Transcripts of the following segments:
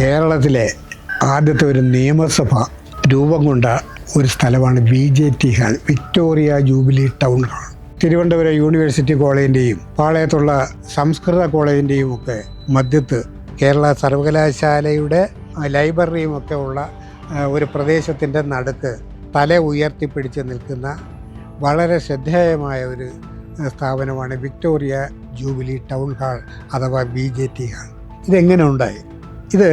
കേരളത്തിലെ ആദ്യത്തെ ഒരു നിയമസഭ രൂപം കൊണ്ട ഒരു സ്ഥലമാണ് B J T hall Victoria Jubilee town hall Thiruvananthapuram university കോളേജിന്റെയും പാളയത്തുള്ള സംസ്കൃത കോളേജിന്റെയും ഒക്കെ മധ്യത്ത് കേരള സർവകലാശാലയുടെ ലൈബ്രറിയും ഒക്കെ ഉള്ള ഒരു പ്രദേശത്തിന്റെ നടുക്ക് തല ഉയർത്തിപ്പിടിച്ച് നിൽക്കുന്ന വളരെ ശ്രദ്ധേയമായ ഒരു സ്ഥാപനമാണ് വിക്ടോറിയ ജൂബിലി ടൗൺ ഹാൾ അഥവാ ബി ജെ ടി ഹാൾ ഇതെങ്ങനെ ഉണ്ടായി? ഇത്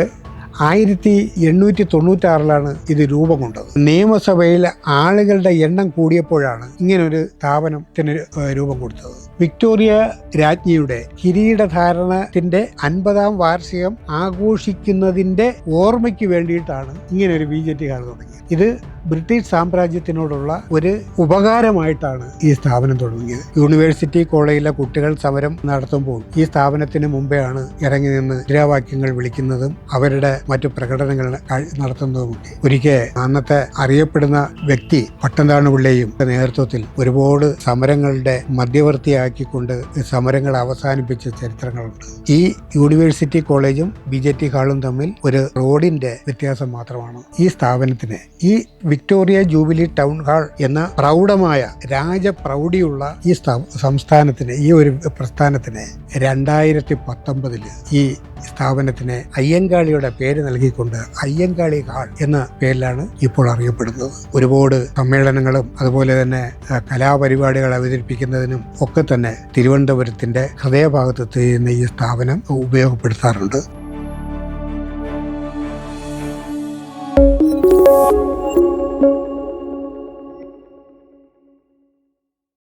ആയിരത്തി എണ്ണൂറ്റി തൊണ്ണൂറ്റാറിലാണ് ഇത് രൂപം കൊണ്ടത് നിയമസഭയിൽ ആളുകളുടെ എണ്ണം കൂടിയപ്പോഴാണ് ഇങ്ങനൊരു സ്ഥാപനത്തിന് രൂപം കൊടുത്തത്. വിക്ടോറിയ രാജ്ഞിയുടെ കിരീടധാരണത്തിന്റെ അൻപതാം വാർഷികം ആഘോഷിക്കുന്നതിന്റെ ഓർമ്മയ്ക്ക് വേണ്ടിയിട്ടാണ് ഇങ്ങനെ ഒരു ബി ജെ തുടങ്ങിയത്. ഇത് ബ്രിട്ടീഷ് സാമ്രാജ്യത്തിനോടുള്ള ഒരു ഉപകാരമായിട്ടാണ് ഈ സ്ഥാപനം തുടങ്ങിയത്. യൂണിവേഴ്സിറ്റി കോളേജിലെ കുട്ടികൾ സമരം നടത്തുമ്പോൾ ഈ സ്ഥാപനത്തിന് മുമ്പെയാണ് ഇറങ്ങി നിന്ന് മുദ്രാവാക്യങ്ങൾ വിളിക്കുന്നതും അവരുടെ മറ്റു പ്രകടനങ്ങൾ നടത്തുന്നതും നടത്തുന്നതുമൊക്കെ. ഒരിക്കൽ അന്നത്തെ അറിയപ്പെടുന്ന വ്യക്തി പട്ടന്താണ് പിള്ളയും നേതൃത്വത്തിൽ ഒരുപാട് സമരങ്ങളുടെ മധ്യവർത്തിയാക്കിക്കൊണ്ട് സമരങ്ങൾ അവസാനിപ്പിച്ച ചരിത്രങ്ങളുണ്ട്. ഈ യൂണിവേഴ്സിറ്റി കോളേജും ബി ജെ ടി ഹാളും തമ്മിൽ ഒരു റോഡിന്റെ വ്യത്യാസം മാത്രമാണ്. ഈ സ്ഥാപനത്തിന് ഈ വിക്ടോറിയ ജൂബിലി ടൗൺ ഹാൾ എന്ന പ്രൗഢമായ രാജപ്രൗഢിയുള്ള ഈ സ്ഥാ- സംസ്ഥാനത്തിന് ഈ ഒരു പ്രസ്ഥാനത്തിന് രണ്ടായിരത്തി പത്തൊമ്പതിൽ ഈ സ്ഥാപനത്തിന് അയ്യങ്കാളിയുടെ പേര് നൽകിക്കൊണ്ട് അയ്യങ്കാളി ഹാൾ എന്ന പേരിലാണ് ഇപ്പോൾ അറിയപ്പെടുന്നത്. ഒരുപാട് സമ്മേളനങ്ങളും അതുപോലെ തന്നെ കലാപരിപാടികൾ അവതരിപ്പിക്കുന്നതിനും ഒക്കെ തന്നെ തിരുവനന്തപുരത്തിന്റെ ഹൃദയഭാഗത്ത് ചെയ്യുന്ന ഈ സ്ഥാപനം ഉപയോഗപ്പെടുത്താറുണ്ട്. Música